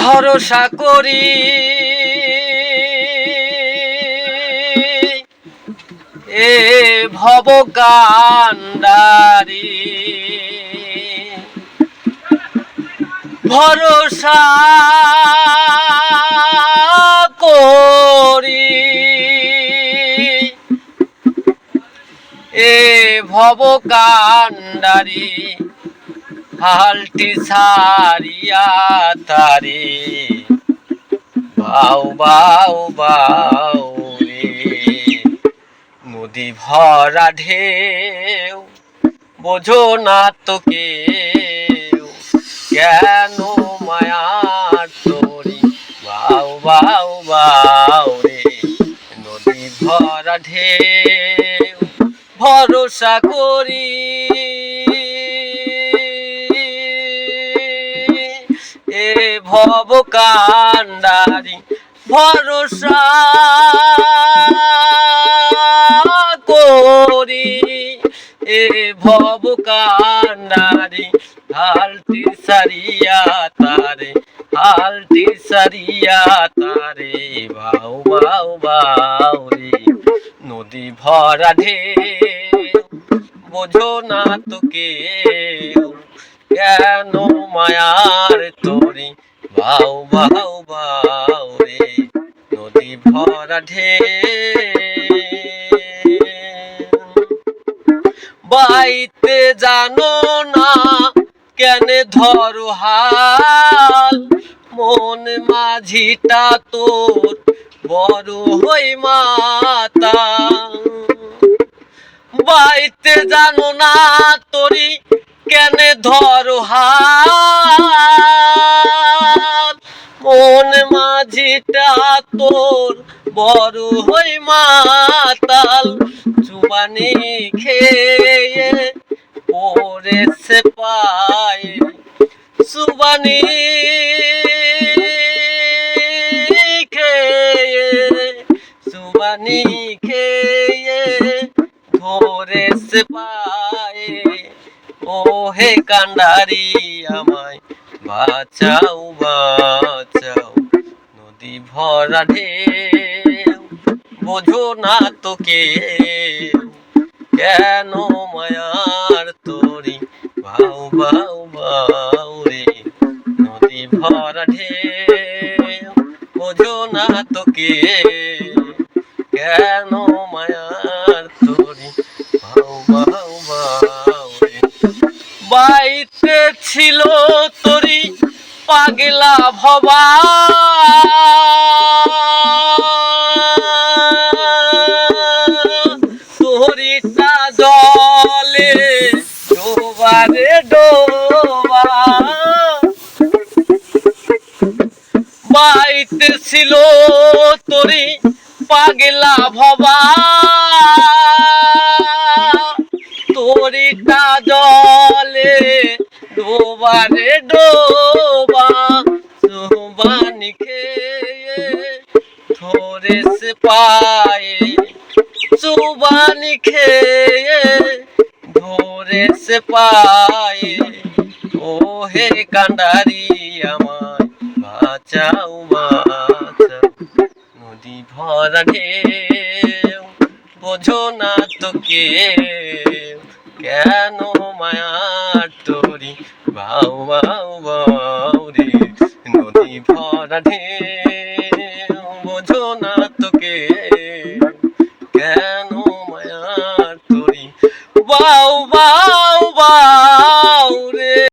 ভরসা করি। এ ভব কান্ডারি ভরসা করি। এ ভব কান্ডারি হালটি সারিয়া তারে। বাউ বাউ বাউ রে। নদী ভরা ঢেউ, বোঝো না তো কেউ কেন মায়ার তোরি? বাউ বাউ বাউ রে। নদী ভরা ঢেউ, ভরসা করি। ভব কান্ডারি ভরসা করি। এ ভব কান্ডারি হালটি সারিয়া তারে, হালটি সারিয়া তারে, বাউ বাউ বাউ রে। নদী ভরা ঢেউ, বোঝো না তোকে কেন মায়ার তোরি বাউ বাউ বাউ রে, নদী ভরা ঢে বাইতে জানো না কেন ধরো হাল, মন মাঝিটা তোর বড় হই মাতা বাইতে জানো না তোরি কেন ধরো হাল মন মাঝিটা তোর, বড় হই মাতাল। চুবানি খেয়ে পড়েছে পায়ে সুবানি খেয়ে সুবানি খেয়ে ধরেছে পায়ে ও হে কান্ডারি আমায় বাঁচাও নদী ভরা ঢেউ, বোঝো না তোকে। কেন মায়ার তোরি? বাউ বাউ বাউ রে। নদী ভরা ঢেউ, বোঝো না তোকে। কেন মায়ার তোরি? বাউ বাউ বাউ রে। বাইতে ছিল তোরি, পাগলা ভবা ছিল তোরি পাগলা ভবা। তোরিটা জলে ডোবারে ডোবা সোবানি খেয়ে ধরেছে পায়ে চুবানি খেয়ে ধরেছে পায়ে। ও হে কান্ডারি আমায় বাঁচাও ভরা ঢেউ, বোঝো না তো কে কেন মায়ার তোরি? বাউ বাউ বাউ রে, নদী ভরা ঢেউ।